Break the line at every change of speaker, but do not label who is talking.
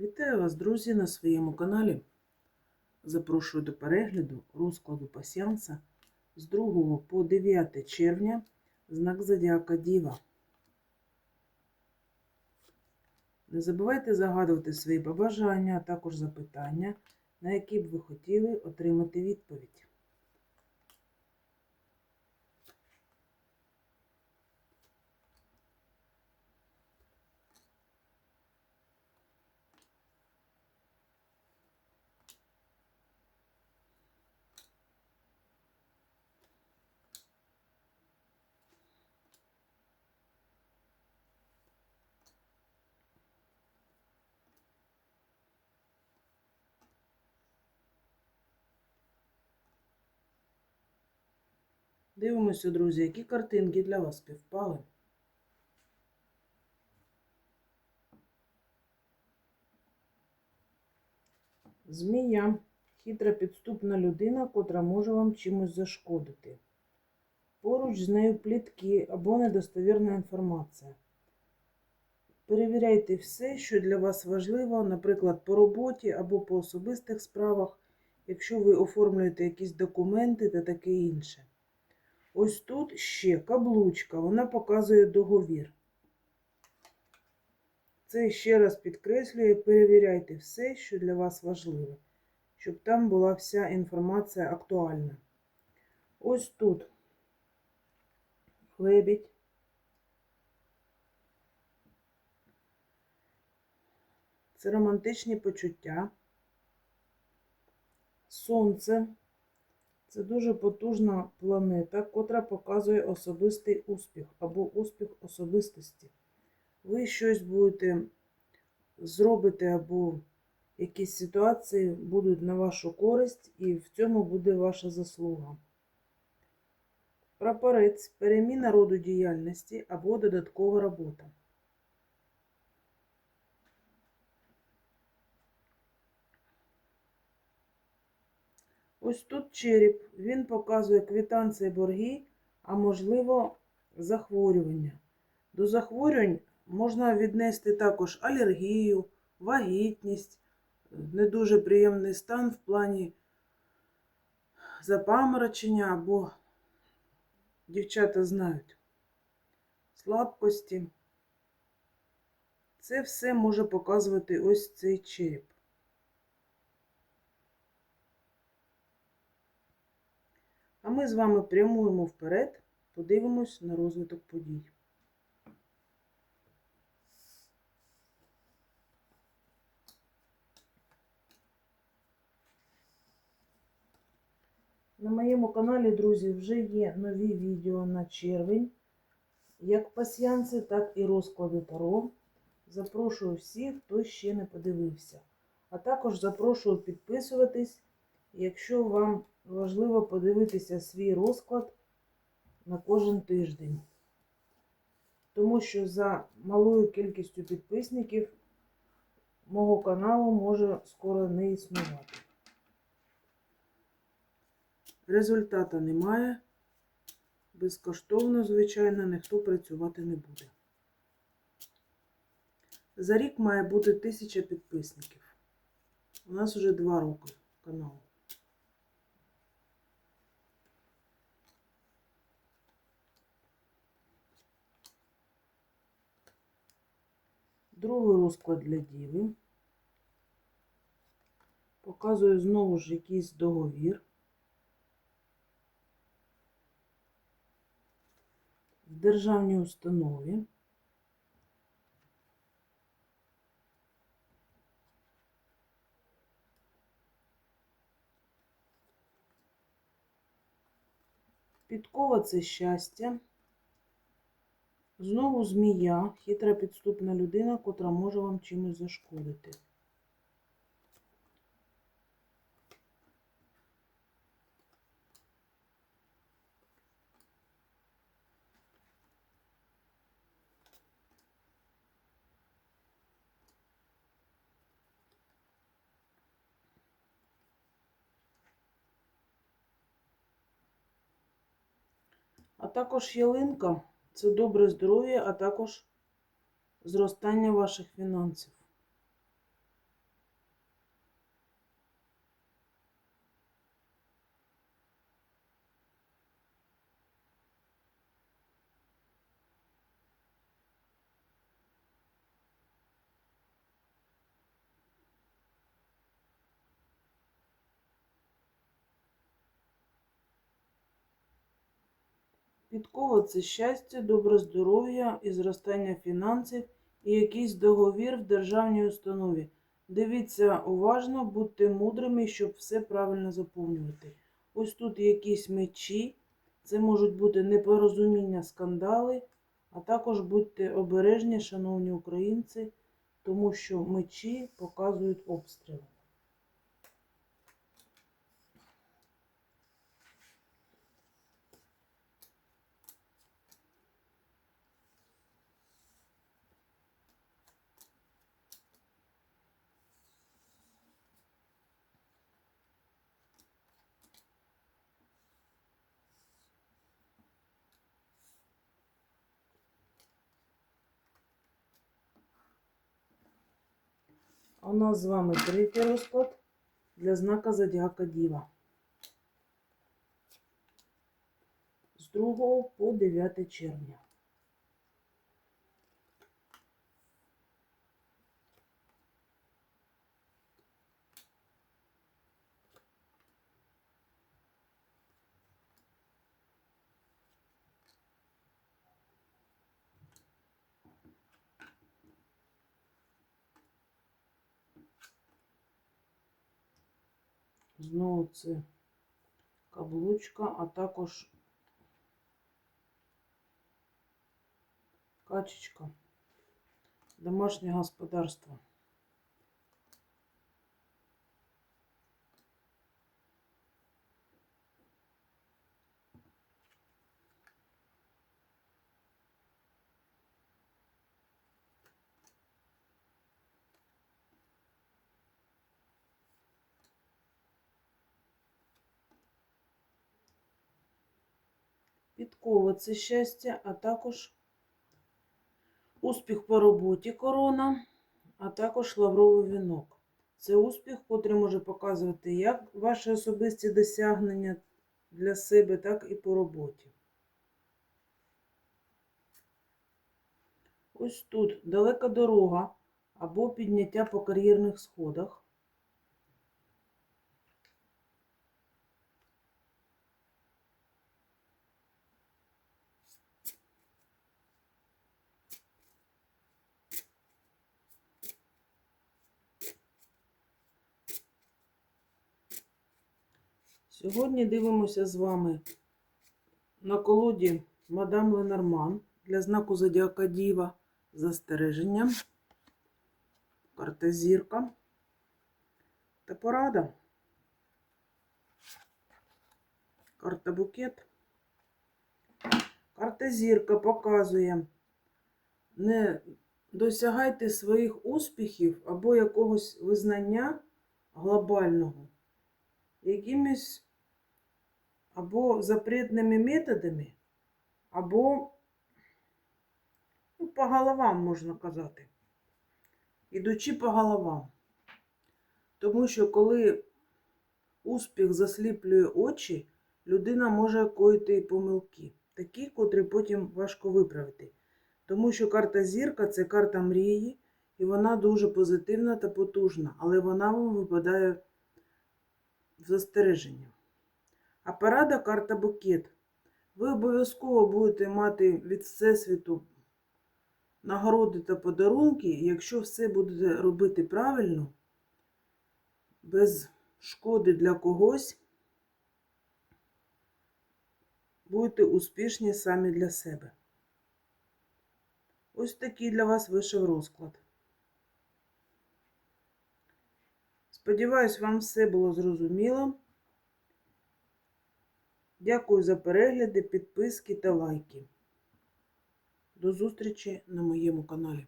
Вітаю вас, друзі, на своєму каналі. Запрошую до перегляду розкладу пасіанса з 2 по 9 червня, знак Зодіака Діва. Не забувайте загадувати свої побажання, а також запитання, на які б ви хотіли отримати відповідь. Дивимося, друзі, які картинки для вас співпали. Змія хитра підступна людина, котра може вам чимось зашкодити. Поруч з нею плітки або недостовірна інформація. Перевіряйте все, що для вас важливо, наприклад, по роботі або по особистих справах, якщо ви оформлюєте якісь документи та таке інше. Ось тут ще каблучка, вона показує договір. Це ще раз підкреслює, перевіряйте все, що для вас важливо, щоб там була вся інформація актуальна. Ось тут лебідь. Це романтичні почуття. Сонце. Це дуже потужна планета, котра показує особистий успіх або успіх особистості. Ви щось будете зробите, або якісь ситуації будуть на вашу користь, і в цьому буде ваша заслуга. Прапорець переміна роду діяльності або додаткова робота. Ось тут череп, він показує квитанції борги, а можливо захворювання. До захворювань можна віднести також алергію, вагітність, не дуже приємний стан в плані запаморочення або, дівчата знають, слабкості. Це все може показувати ось цей череп. А ми з вами прямуємо вперед, подивимось на розвиток подій. На моєму каналі, друзі, вже є нові відео на червень, як пасіянси, так і розклади Таро. Запрошую всіх, хто ще не подивився. А також запрошую підписуватись, якщо вам важливо подивитися свій розклад на кожен тиждень. Тому що за малою кількістю підписників мого каналу може скоро не існувати. Результата немає. Безкоштовно, звичайно, ніхто працювати не буде. За рік має бути тисяча підписників. У нас вже два роки каналу. Другий розклад для діви. Показує знову ж якийсь договір. В державній установі. Підкова це щастя. Знову змія, хитра підступна людина, котра може вам чимось зашкодити. А також ялинка це добре здоров'я, а також зростання ваших фінансів. Підкова це щастя, добре здоров'я і зростання фінансів і якийсь договір в державній установі. Дивіться уважно, будьте мудрими, щоб все правильно заповнювати. Ось тут якісь мечі, це можуть бути непорозуміння, скандали, а також будьте обережні, шановні українці, тому що мечі показують обстріл. У нас з вами третій розклад для знака Зодіака Діва. З 2 по 9 червня. Знову це каблучка, а також качечка, домашнє господарство. Підкова це щастя, а також успіх по роботі корона, а також лавровий вінок. Це успіх, котрий може показувати як ваші особисті досягнення для себе, так і по роботі. Ось тут далека дорога або підняття по кар'єрних сходах. Сьогодні дивимося з вами на колоді Мадам Ленорман для знаку Зодіака Діва застереження, карта зірка та порада. Карта букет. Карта зірка показує, не досягайте своїх успіхів або якогось визнання глобального якимись або запретними методами, або ну, по головам, можна казати. Ідучи по головам. Тому що коли успіх засліплює очі, людина може коїти помилки. Такі, котрі потім важко виправити. Тому що карта зірка це карта мрії, і вона дуже позитивна та потужна, але вона вам випадає в застереження. А порада карта букет. Ви обов'язково будете мати від Всесвіту нагороди та подарунки, якщо все будете робити правильно, без шкоди для когось, будете успішні самі для себе. Ось такий для вас вийшов розклад. Сподіваюсь, вам все було зрозуміло. Дякую за перегляди, підписки та лайки. До зустрічі на моєму каналі.